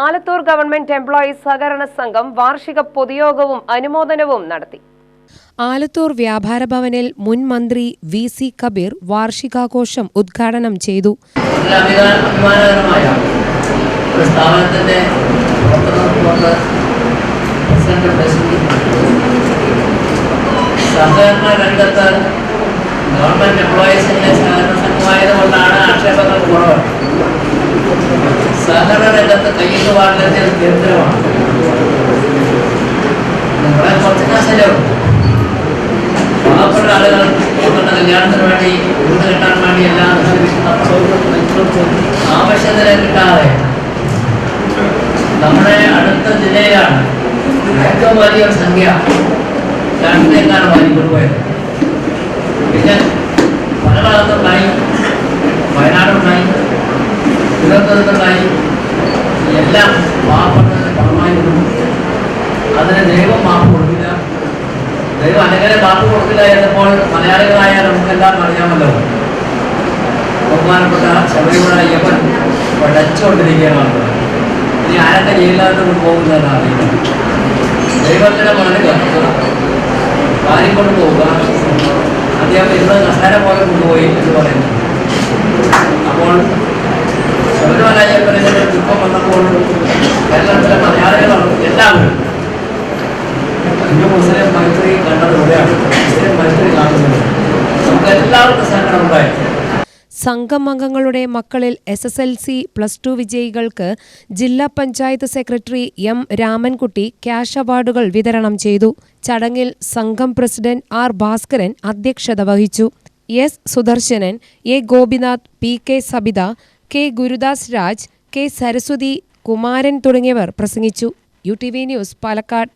Alathur government employees സഹകരണ സംഘം വാർഷിക പൊതുയോഗവും അനുമോദനവും നടത്തി. ആലത്തൂർ വ്യാപാര ഭവനിൽ മുൻ മന്ത്രി വി സി കബീർ വാർഷികാഘോഷം ഉദ്ഘാടനം ചെയ്തു. സഹകരണ രംഗത്ത് ഗവൺമെന്റ് ഒരു സഹകരണ രംഗത്ത് കയ്യിൽ വാങ്ങുന്നതിൽ കേന്ദ്രമാണ്. നമ്മളെ കുറച്ച് കാശലുണ്ട് പാവപ്പെട്ട ആളുകൾ അവരുടെ കല്യാണത്തിന് വേണ്ടി വീട് കിട്ടാൻ വേണ്ടി എല്ലാം ആവശ്യത്തിന് കിട്ടാതെ നമ്മുടെ അടുത്ത ജില്ലയിലാണ് ഏറ്റവും വലിയൊരു സംഖ്യ രണ്ടേക്കാണ് വാങ്ങിക്കൊണ്ടുപോയത് പിന്നെ പല ഭാഗത്തും തിരുവനന്തപുരത്തുണ്ടായി എല്ലാം പാവപ്പെട്ടതിന് കൊടുക്കും അതിന് ദൈവം മാപ്പ് കൊടുക്കില്ല. ദൈവം അങ്ങനെ മാപ്പ് കൊടുക്കില്ല എന്നപ്പോൾ മലയാളികളായ നമുക്കെല്ലാം അറിയാമല്ലോ. ബഹുമാനപ്പെട്ട ശബരിമല യവൻ പഠിച്ചുകൊണ്ടിരിക്കുകയാണ് ഇനി ആരൊക്കെ ജയിലിനകത്ത് കൊണ്ടുപോകുന്നതെന്ന് അറിയില്ല. ദൈവത്തിന്റെ മണൽ വാരിക്കൊണ്ട് പോവുക. അദ്ദേഹം ഇരുന്ന് കസേര പോലെ കൊണ്ടുപോയി എന്ന് പറയുന്നു. മുസ്ലിം മൈത്രി കണ്ടതുപോലെയാണ് മുസ്ലിം മൈത്രി കാണുന്നത്. നമുക്ക് എല്ലാവർക്കും സങ്കടം ഉണ്ടായിരുന്നു സംഘം അംഗങ്ങളുടെ മക്കളിൽ S S L C plus two വിജയികൾക്ക് ജില്ലാ panchayat secretary M Ramankutty cash അവാർഡുകൾ വിതരണം ചെയ്തു. ചടങ്ങിൽ സംഘം പ്രസിഡന്റ് ആർ ഭാസ്കരൻ അധ്യക്ഷത വഹിച്ചു. S Sudarsanan A Gopinath P K Sabitha K Gurudas Raj K Saraswathi Kumaran തുടങ്ങിയവർ പ്രസംഗിച്ചു. U T V news Palakkad.